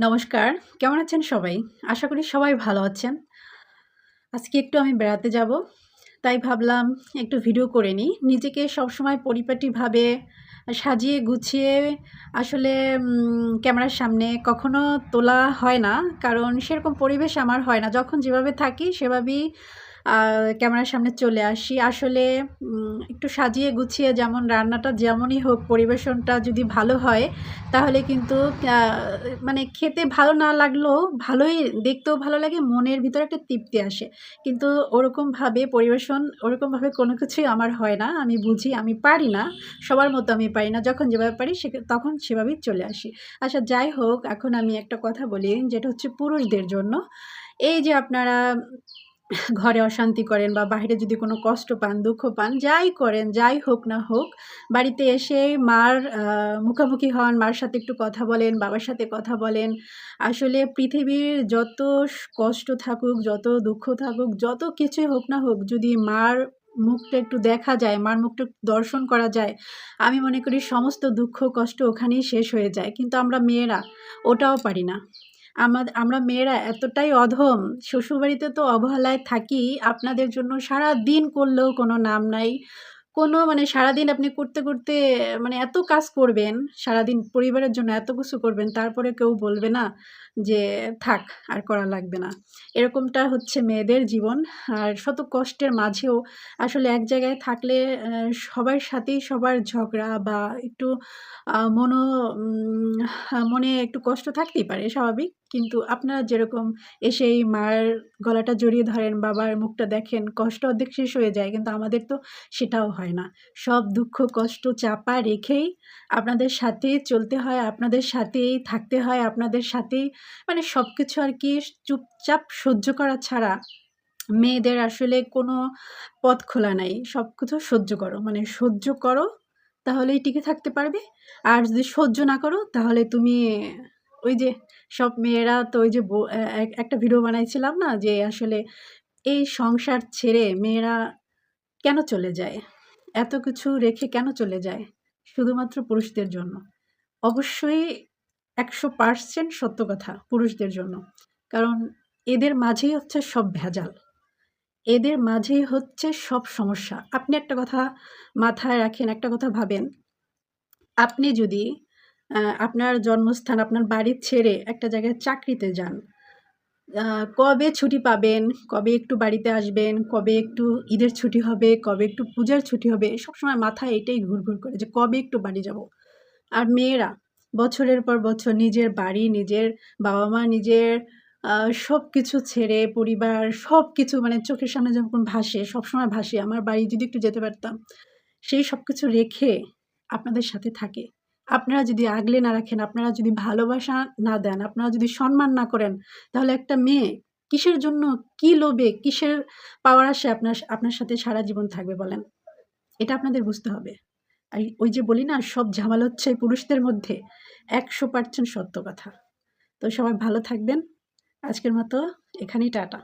নমস্কার, কেমন আছেন সবাই? আশা করি সবাই ভালো আছেন। আজকে একটু আমি বেড়াতে যাব, তাই ভাবলাম একটু ভিডিও করে নিই। নিজেকে সবসময় পরিপাটিভাবে সাজিয়ে গুছিয়ে আসলে ক্যামেরার সামনে কখনো তোলা হয় না। কারণ সেরকম পরিবেশ আমার হয় না। যখন যেভাবে থাকি সেভাবেই ক্যামেরার সামনে চলে আসি। আসলে একটু সাজিয়ে গুছিয়ে যেমন রান্নাটা যেমনই হোক, পরিবেশনটা যদি ভালো হয়, তাহলে কিন্তু মানে খেতে ভালো না লাগলেও ভালোই, দেখতেও ভালো লাগে, মনের ভিতরে একটা তৃপ্তি আসে। কিন্তু ওরকমভাবে পরিবেশন, ওরকমভাবে কোনো কিছুই আমার হয় না। আমি বুঝি, আমি পারি না, সবার মতো আমি পারি না, যখন যেভাবে পারি সে তখন সেভাবেই চলে আসি। আচ্ছা যাই হোক, এখন আমি একটা কথা বলি, যেটা হচ্ছে পুরুষদের জন্য। এই যে আপনারা ঘরে অশান্তি করেন বা বাইরে যদি কোনো কষ্ট পান, দুঃখ পান, যাই করেন, যাই হোক না হোক, বাড়িতে এসে মার মুখোমুখি হন, মার সাথে একটু কথা বলেন, বাবার সাথে কথা বলেন। আসলে পৃথিবীর যত কষ্ট থাকুক, যত দুঃখ থাকুক, যত কিছুই হোক না হোক, যদি মার মুখটা একটু দেখা যায়, মার মুখটা দর্শন করা যায়, আমি মনে করি সমস্ত দুঃখ, কষ্ট ওখানেই শেষ হয়ে যায়। কিন্তু আমরা মেয়েরা, ওটাও পারি না। আমাদের আমরা মেয়েরা এতটাই অধম। শ্বশুরবাড়িতে তো অবহেলায় থাকি। আপনাদের জন্য সারা দিন করলেও কোনো নাম নাই। কোনো মানে সারাদিন আপনি করতে করতে মানে এত কাজ করবেন, সারাদিন পরিবারের জন্য এত কিছু করবেন, তারপরে কেউ বলবে না যে থাক, আর করা লাগবে না। এরকমটা হচ্ছে মেয়েদের জীবন। আর শত কষ্টের মাঝেও আসলে এক জায়গায় থাকলে সবার সাথেই সবার ঝগড়া বা একটু মনো মনে একটু কষ্ট থাকতেই পারে, স্বাভাবিক। কিন্তু আপনারা যেরকম এসেই মায়ের গলাটা জড়িয়ে ধরেন, বাবার মুখটা দেখেন, কষ্ট অর্ধেক শেষ হয়ে যায়, কিন্তু আমাদের তো সেটাও হয় না। সব দুঃখ, কষ্ট চাপা রেখেই আপনাদের সাথেই চলতে হয়, আপনাদের সাথেই থাকতে হয়, আপনাদের সাথেই মানে সব কিছু আর কি চুপচাপ সহ্য করা ছাড়া মেয়েদের আসলে কোনো পথ খোলা নাই। সব কিছু সহ্য করো মানে সহ্য করো, তাহলেই টিকে থাকতে পারবে। আর যদি সহ্য না করো, তাহলে তুমি ওই যে সব মেয়েরা তো ওই যে একটা ভিডিও বানাইছিলাম না যে আসলে এই সংসার ছেড়ে মেয়েরা কেন চলে যায়? এত কিছু রেখে কেন চলে যায়? শুধুমাত্র পুরুষদের জন্য। অবশ্যই একশো পার্সেন্ট সত্য কথা পুরুষদের জন্য। কারণ এদের মাঝেই হচ্ছে সব ভেজাল। এদের মাঝেই হচ্ছে সব সমস্যা। আপনি একটা কথা মাথায় রাখেন, একটা কথা ভাবেন। আপনি যদি আপনার জন্মস্থান, আপনার বাড়ি ছেড়ে একটা জায়গায় চাকরিতে যান। কবে ছুটি পাবেন? কবে একটু বাড়িতে আসবেন? কবে একটু ঈদের ছুটি হবে? কবে একটু পূজার ছুটি হবে? সবসময় মাথায় এটাই ঘুরঘুর করে যে কবে একটু বাড়ি যাব। আর মেয়েরা, বছরের পর বছর নিজের বাড়ি, নিজের বাবা মা নিজের সব কিছু ছেড়ে পরিবার সব কিছু মানে চোখের সামনে যখন ভাসে, সবসময় ভাসে। আমার বাড়ি যদি একটু যেতে পারতাম, সেই সব কিছু রেখে আপনাদের সাথে থাকে। আপনারা যদি আগলে না রাখেন, আপনারা যদি ভালোবাসা না দেন, আপনারা যদি সম্মান না করেন, তাহলে একটা মেয়ে কিসের জন্য, কি লোভে, কিসের পাওয়ার আসে আপনার আপনার সাথে সারা জীবন থাকবে বলেন? এটা আপনাদের বুঝতে হবে। আর ওই যে বলি না, সব ঝামেলা হচ্ছে পুরুষদের মধ্যে, একশো পার্সেন্ট সত্য কথা। তো সবাই ভালো থাকবেন। আজকের মতো এখানেই টাটা।